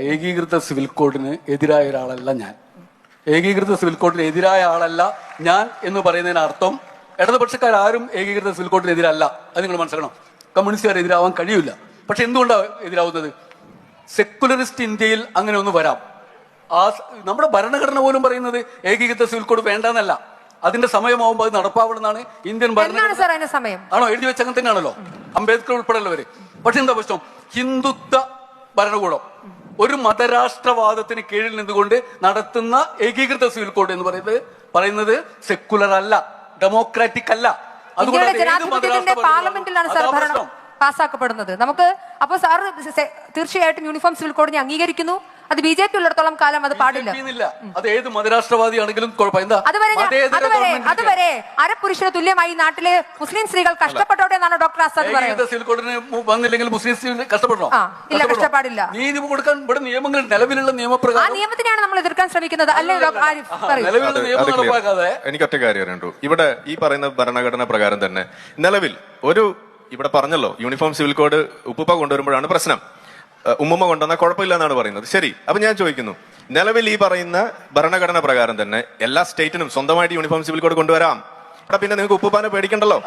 ഏകീകൃത സിവിൽ കോഡിന് എതിരായ ഒരാളല്ല ഞാൻ. ഏകീകൃത സിവിൽ കോഡിന് എതിരായ ആളല്ല ഞാൻ എന്ന് പറയുന്നതിന് അർത്ഥം ഇടതുപക്ഷക്കാരും ഏകീകൃത സിവിൽ കോഡിന് എതിരല്ല. അത് നിങ്ങൾ മനസ്സിലാക്കണം. കമ്മ്യൂണിസ്റ്റുകാർ എതിരാവാൻ കഴിയില്ല. പക്ഷെ എന്തുകൊണ്ടാണ് എതിരാവുന്നത്? സെക്കുലറിസ്റ്റ് ഇന്ത്യയിൽ അങ്ങനെ ഒന്ന് വരാം. ആ നമ്മുടെ ഭരണഘടന പോലും പറയുന്നത് ഏകീകൃത സിവിൽ കോഡ് വേണ്ടെന്നല്ല. അതിന്റെ സമയമാകുമ്പോൾ അത് നടപ്പാവണമെന്നാണ് ഇന്ത്യൻ ഭരണഘടന. ആണോ? എഴുതി വെച്ച അങ്ങനെ തന്നെയാണല്ലോ. അംബേദ്കർ ഉൾപ്പെടെയുള്ളവര്. പക്ഷെ എന്താ പ്രശ്നം? ഹിന്ദുത്വ ഭരണകൂടം. ഒരു മതരാഷ്ട്രവാദത്തിന് കീഴിൽ നിന്നുകൊണ്ട് നടത്തുന്ന ഏകീകൃത സിവിൽ കോഡ് എന്ന് പറയുന്നത് പറയുന്നത് സെക്കുലർ അല്ല ഡെമോക്രാറ്റിക് അല്ല. അതുകൊണ്ട് ജനാധിപത്യത്തിന്റെ പാർലമെന്റിലാണ് സാർ ഭരണം. പാസ്സാക്കപ്പെടുന്നത്. നമുക്ക് അപ്പൊ സാർ തീർച്ചയായിട്ടും യൂണിഫോം സിവിൽ കോഡിനെ അംഗീകരിക്കുന്നു. അത് ബി ജെ പി ഉള്ളിടത്തോളം കാലം അത് പാടില്ല. അത് ഏത് മതരാഷ്ട്രവാദിയാണെങ്കിലും അതുവരെ അതുവരെ അതുവരെ അരപുരുഷന് തുല്യമായി നാട്ടിലെ മുസ്ലിം സ്ത്രീകൾ കഷ്ടപ്പെട്ടോട്ടെ എന്നാണ് ഡോക്ടർ ആസാദ് പറയുന്നത്. സിവിൽ കോഡിന് മു- വന്നില്ലെങ്കിൽ മുസ്ലിം സ്ത്രീകൾ കഷ്ടപ്പെടണോ? ഇല്ല? കഷ്ടപ്പാടില്ല. നീതി കൊടുക്കാൻ ഇവിടെ നിയമങ്ങൾ നിലവിലുള്ള നിയമപ്രകാരം ആ നിയമത്തിനാണ് നിയമത്തിനെയാണ് നമ്മൾ എതിർക്കാൻ ശ്രമിക്കുന്നത്. അല്ലേ ഡോക്ടർ ആരിഫ് എനിക്ക് ഒറ്റ കാര്യം അറിയണ്ടു. ഇവിടെ ഈ പറയുന്ന ഭരണഘടന പ്രകാരം തന്നെ നിലവിൽ ഒരു ഇവിടെ പറഞ്ഞല്ലോ യൂണിഫോം സിവിൽ കോഡ് ഉപ്പുപ്പ കൊണ്ടുവരുമ്പോഴാണ് പ്രശ്നം. ഉമ്മുമ്മ കൊണ്ടുവന്നാൽ കുഴപ്പമില്ല എന്നാണ് പറയുന്നത്. ശരി അപ്പൊ ഞാൻ ചോദിക്കുന്നു. നിലവിൽ ഈ പറയുന്ന ഭരണഘടന പ്രകാരം തന്നെ എല്ലാ സ്റ്റേറ്റിനും സ്വന്തമായിട്ട് യൂണിഫോം സിവിൽ കോഡ് കൊണ്ടുവരാം. അവിടെ പിന്നെ നിങ്ങൾക്ക് ഉപ്പുപ്പാനെ പേടിക്കണ്ടല്ലോ?